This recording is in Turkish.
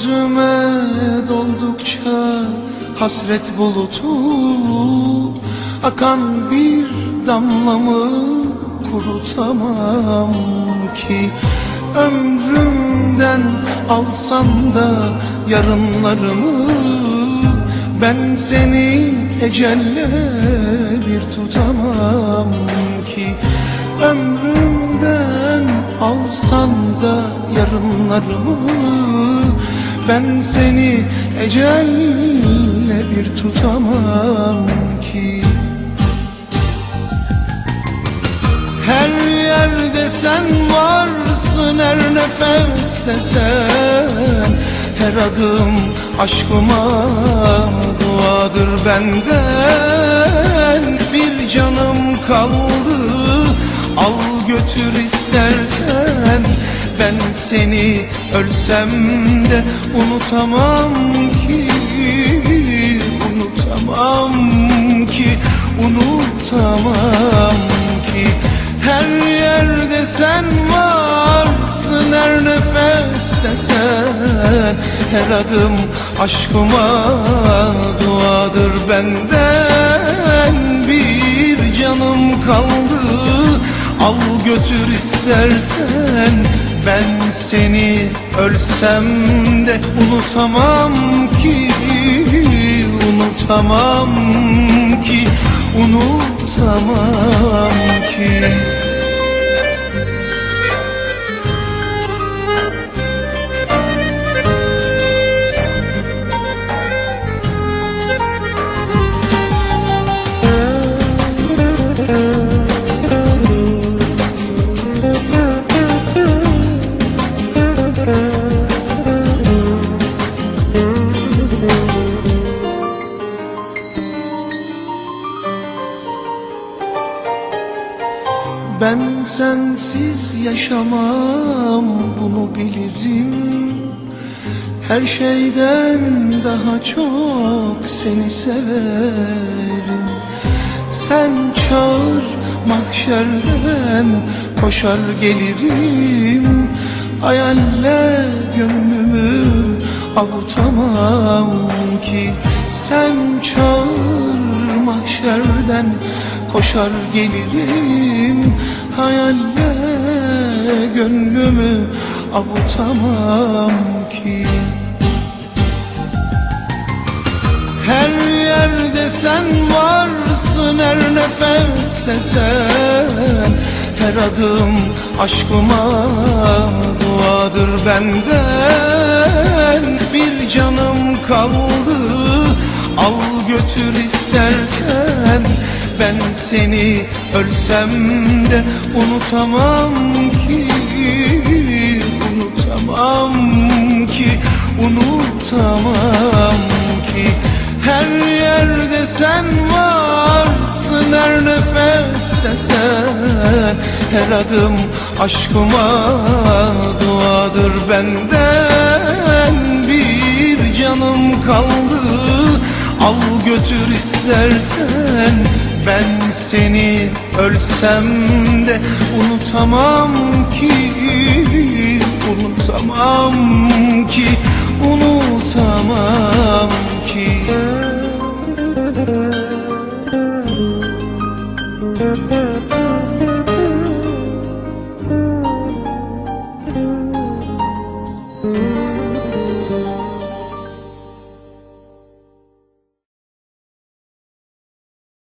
Gözüme doldukça hasret bulutu Akan bir damlamı kurutamam ki. Ömrümden alsam da yarınlarımı Ben seni ecelle bir tutamam ki. Ömrümden alsan da yarınlarımı Ben seni ecelle bir tutamam ki. Her yerde sen varsın her nefeste sen. Her adım aşkıma duadır benden. Bir canım kaldı al götür istersen Ben seni ölsem de unutamam ki Unutamam ki unutamam ki. Her yerde sen varsın her nefeste sen. Her adım aşkıma duadır benden. Bir canım kaldı al götür istersen Ben seni ölsem de unutamam ki Unutamam ki unutamam Ben sensiz yaşamam bunu bilirim. Her şeyden daha çok seni severim. Sen çağır mahşerden koşar gelirim. Hayalle gönlümü koşar gelirim Hayalle gönlümü avutamam ki. Her yerde sen varsın her nefeste sen. Her adım aşkıma duadır benden. Bir canım kaldı al götür istersen Ben seni ölsem de unutamam ki Unutamam ki unutamam ki. Her yerde sen varsın her nefeste sen. Her adım aşkıma duadır benden. Bir canım kaldı al götür istersen ben seni ölsem de unutamam ki Unutamam ki, unutamam ki. Müzik